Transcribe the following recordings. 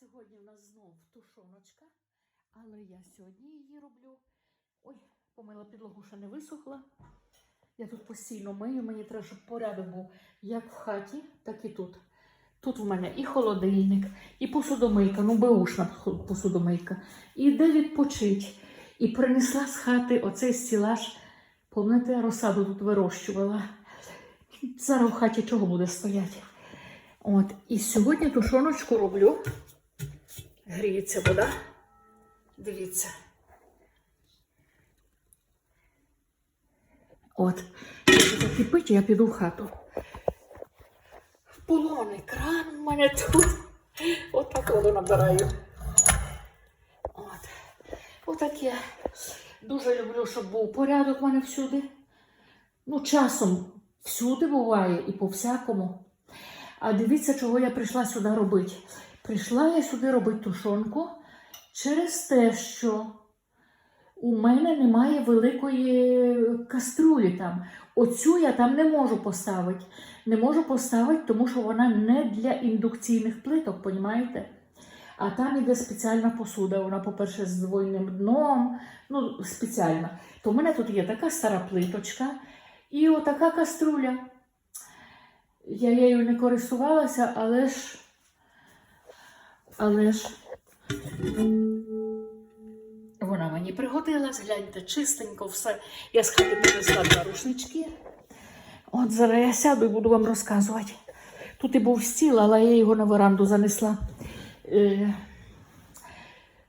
Сьогодні в нас знов тушоночка, але я сьогодні її роблю. Ой, помила підлогу, ще не висохла. Я тут постійно мию, мені треба, щоб порядок був як в хаті, так і тут. Тут в мене і холодильник, і посудомийка, ну беушна посудомийка, і де відпочить. І принесла з хати оцей стілаж. Я розсаду тут вирощувала. Зараз в хаті чого буде стояти? От, і сьогодні тушоночку роблю. Гріється вода. Дивіться. От, якщо закипить, я піду в хату. В Полоний кран у мене тут. Отак воду набираю. От. Отак я дуже люблю, щоб був порядок у мене всюди. Ну, часом всюди буває і по всякому. А дивіться, чого я прийшла сюди робити. Прийшла я сюди робити тушонку через те, що у мене немає великої каструлі там. Оцю я там не можу поставити. Не можу поставити, тому що вона не для індукційних плиток, понімаєте? А там іде спеціальна посуда. Вона, по-перше, з двойним дном. Ну, спеціальна. То в мене тут є така стара плиточка і отака каструля. Я нею не користувалася, але ж. Але ж. Вона мені пригодилась, гляньте, чистенько все. Я з хати принесла два рушнички. От зараз я сяду і буду вам розказувати. Тут і був стіл, але я його на веранду занесла. Е,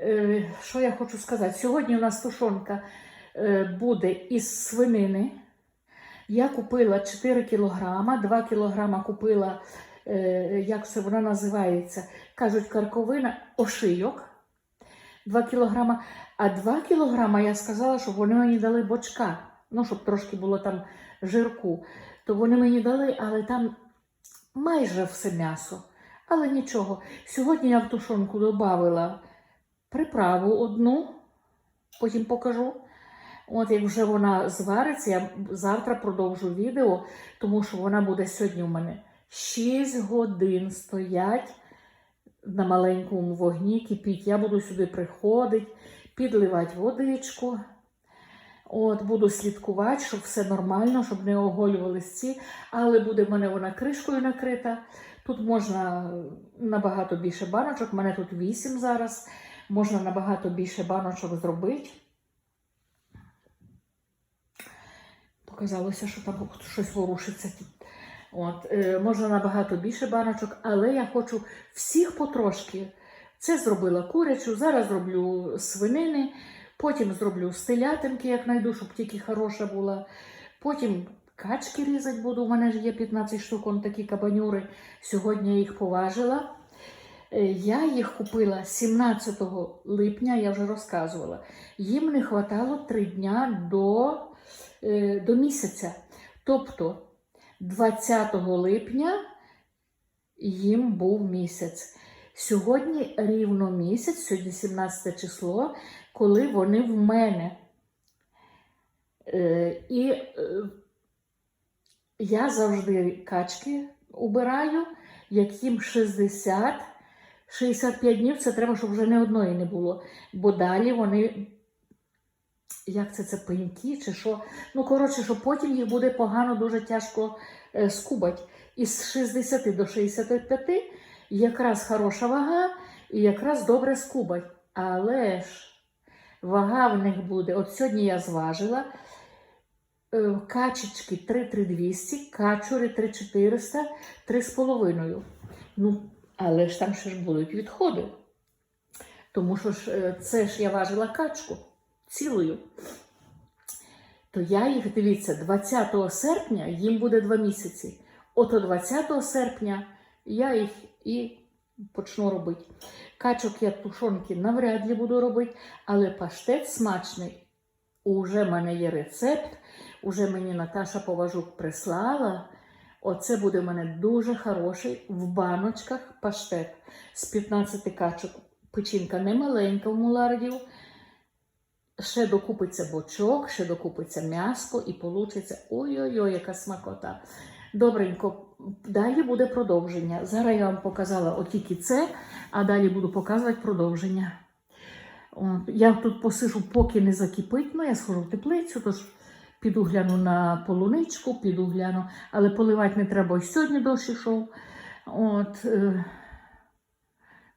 е, що я хочу сказати? Сьогодні у нас тушонка е, буде із свинини. Я купила 4 кілограма, 2 кілограма купила, як це вона називається, кажуть, карковина, ошийок. 2 кілограма. А 2 кілограма я сказала, щоб вони мені дали бочка. Ну, щоб трошки було там жирку. То вони мені дали, але там майже все м'ясо. Але нічого. Сьогодні я в тушонку додавила приправу одну, потім покажу. От як вже вона звариться, я завтра продовжу відео, тому що вона буде сьогодні у мене 6 годин стоять на маленькому вогні, кипіть. Я буду сюди приходити, підливати водичку. От, Буду слідкувати, щоб все нормально, щоб не оголювались ці, але буде в мене вона кришкою накрита. Тут можна набагато більше баночок, у мене тут 8 зараз, можна набагато більше баночок зробити. Показалося, що там щось ворушиться. От, е, можна набагато більше баночок, але я хочу всіх потрошки. Це зробила курячу, зараз зроблю свинини, потім зроблю стелятинки, як знайду, щоб тільки хороша була. Потім качки різати буду. У мене ж є 15 штук, он такі кабанюри. Сьогодні я їх поважила. Е, Я їх купила 17 липня, я вже розказувала. Їм не вистачало 3 дня до, е, до місяця. Тобто 20 липня їм був місяць. Сьогодні рівно місяць, сьогодні 17 число, коли вони в мене. Е, і е, я завжди качки убираю, як їм 60. 65 днів це треба, щоб вже не одної не було. Бо далі вони, як це, це пеньки чи що. Ну, коротше, що потім їх буде погано, дуже тяжко е, скубати. Із 60 до 65 якраз хороша вага і якраз добре скубать. Але ж вага в них буде. От сьогодні я зважила. е, Качечки 33200, качури 3400, 3,5. Ну, але ж там ще ж будуть відходи. Тому що ж е, це ж я важила качку цілою. То я їх, дивіться, 20 серпня їм буде 2 місяці. Ото 20 серпня я їх і почну робити. Качок я тушонки навряд ли буду робити, але паштет смачний. Уже в мене є рецепт, уже мені Наташа Поважук прислала. Оце буде в мене дуже хороший в баночках паштет з 15 качок. Печінка не маленька в мулардів. Ще докупиться бочок, ще докупиться м'яско і получиться ой-ой-ой, яка смакота. Добренько, далі буде продовження. Зараз я вам показала от тільки це, а далі буду показувати продовження. Я тут посижу, поки не закипить, ну я схожу в теплицю, тож піду гляну на полуничку, піду гляну, але поливати не треба, ось сьогодні дощ ішов. От, е,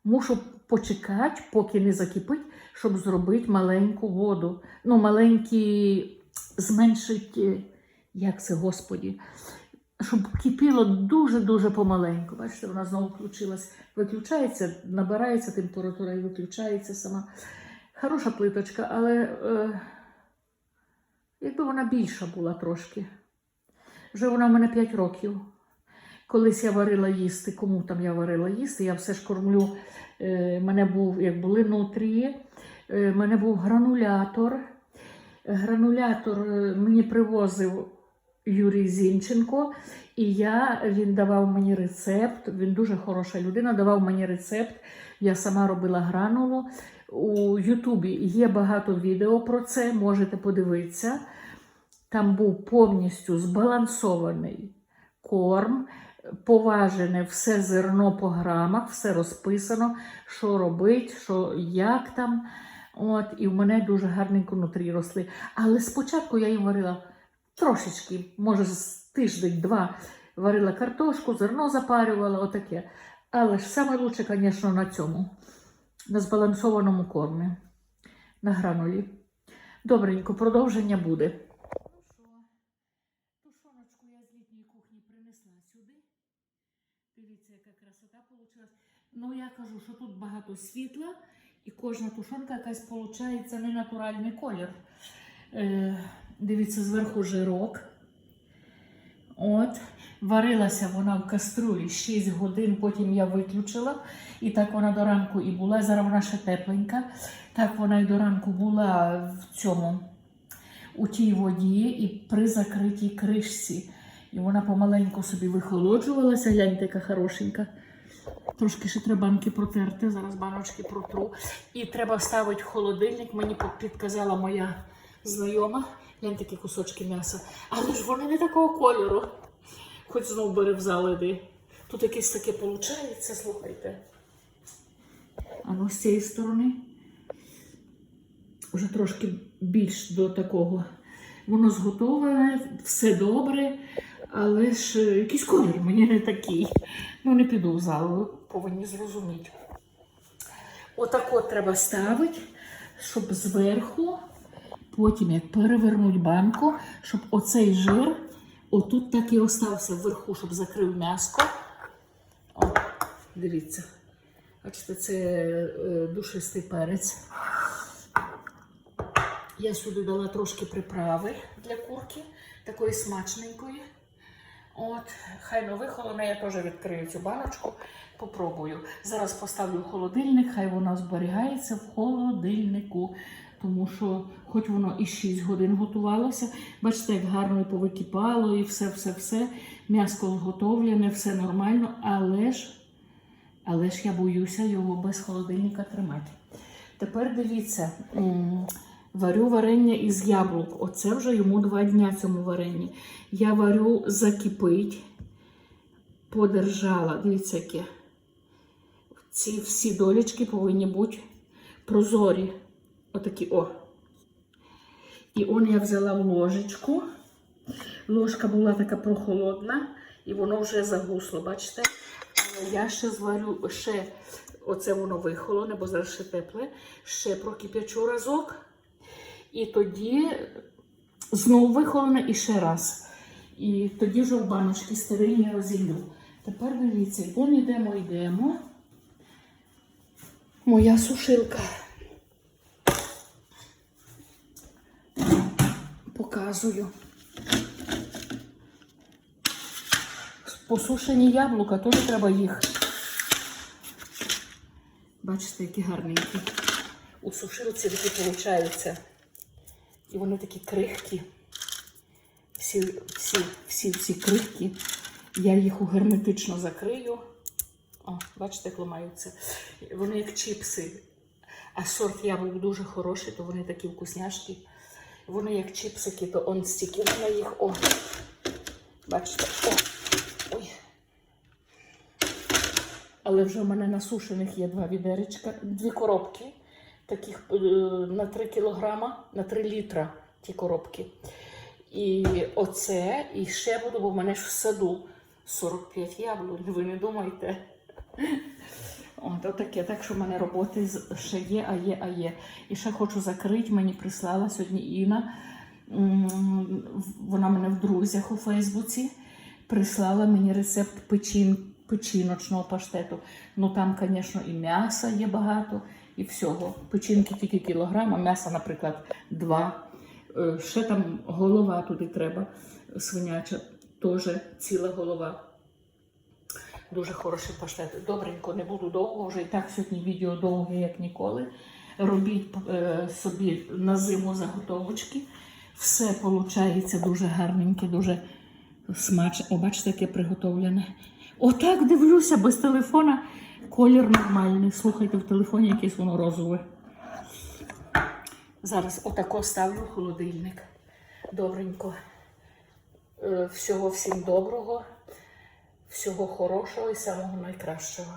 мушу почекати, поки не закипить, щоб зробити маленьку воду. Ну, маленький, зменшить, е, як це, господі, щоб кипіло дуже-дуже помаленьку. Бачите, вона знову включилась, виключається, набирається температура і виключається сама. Хороша плиточка, але е, якби вона більша була трошки. Вже вона в мене 5 років. Колись я варила їсти, кому там я варила їсти, я все ж кормлю. Е, мене був, як були нутрії, е, мене був гранулятор. Гранулятор е, мені привозив Юрій Зінченко, і я, він давав мені рецепт. Він дуже хороша людина, давав мені рецепт. Я сама робила гранулу. У Ютубі є багато відео про це, можете подивитися. Там був повністю збалансований корм, поважене все зерно по грамах, все розписано, що робить, що як там. От, і в мене дуже гарненько внутрі росли. Але спочатку я їм варила трошечки, може, з тиждень-два варила картошку, зерно запарювала, отаке. Але ж саме лучше, звісно, на цьому, на збалансованому кормі, на гранулі. Добренько, продовження буде. Тушоночку я з літньої кухні принесла сюди. Дивіться, яка красота вийшла. Ну, я кажу, що тут багато світла, і кожна тушонка якась виходить ненатуральний колір. Е, дивіться, зверху жирок. От, варилася вона в каструлі 6 годин, потім я виключила. І так вона до ранку і була. Зараз вона ще тепленька. Так вона і до ранку була в цьому, у тій воді і при закритій кришці. І вона помаленьку собі вихолоджувалася. Гляньте, яка хорошенька. Трошки ще треба банки протерти, зараз баночки протру. І треба ставити в холодильник. Мені підказала моя знайома. Гляньте такі кусочки м'яса. Але ж вони не такого кольору. Хоч знов бери в заледи. Тут якесь таке виходить, слухайте. А ну з цієї сторони вже трошки більш до такого. Воно зготовлене, все добре, але ж е, якийсь колір мені не такий. Ну, не піду в зал, повинні зрозуміти. Отак от треба ставити, щоб зверху, потім як перевернуть банку, щоб оцей жир отут так і остався вверху, щоб закрив м'яско. О, дивіться. Бачите, це е, душистий перець. Я сюди дала трошки приправи для курки, такої смачненької. От, хай не вихолоне, я теж відкрию цю баночку, попробую. Зараз поставлю в холодильник, хай вона зберігається в холодильнику. Тому що, хоч воно і 6 годин готувалося, бачите, як гарно і повикипало, і все-все-все. М'яско зготовлене, все нормально, але ж, але ж я боюся його без холодильника тримати. Тепер дивіться, варю варення із яблук. Оце вже йому два дня цьому варенні. Я варю закипить, подержала. Дивіться, яке. Ці всі долічки повинні бути прозорі. Отакі о. І он я взяла ложечку. Ложка була така прохолодна, і воно вже загусло, бачите? Але я ще зварю, ще оце воно вихолоне, бо зараз ще тепле, ще прокип'ячу разок. І тоді знову вихолоне і ще раз. І тоді вже в баночки стерильні розілю. Тепер дивіться, йдемо, йдемо, йдемо. Моя сушилка. Показую. Посушені яблука, теж треба їх. Бачите, які гарненькі. У сушилці такі получаються. І вони такі крихкі. Всі, всі, всі ці крихкі. Я їх герметично закрию. О, бачите, як ламаються. Вони як чіпси. А сорт яблук дуже хороший, то вони такі вкусняшки. Вони як чіпсики, то он стільки на їх. О, бачите, о. Ой. Але вже в мене насушених є два відеречка, дві коробки, таких е, на 3 кілограма, на 3 літра ті коробки. І оце, і ще буду, бо в мене ж в саду 45 яблунь, ви не думайте. От, отаке, так що в мене роботи ще є, а є, а є. І ще хочу закрити, мені прислала сьогодні Інна. Вона мене в друзях у Фейсбуці прислала мені рецепт печин, печіночного паштету. Ну там, звісно, і м'яса є багато, і всього. Печінки тільки кілограм, а м'яса, наприклад, два. Е, Ще там голова туди треба, свиняча, теж ціла голова. Дуже хороший паштет. Добренько, не буду довго, вже і так сьогодні відео довге, як ніколи. Робіть е, собі на зиму заготовочки. Все виходить дуже гарненьке, дуже смачне. О, бачите, яке приготовлене. Отак дивлюся без телефона. Колір нормальний. Слухайте, в телефоні якесь воно розове. Зараз отако ставлю холодильник. Добренько. Е, Всього всім доброго, всього хорошого і самого найкращого.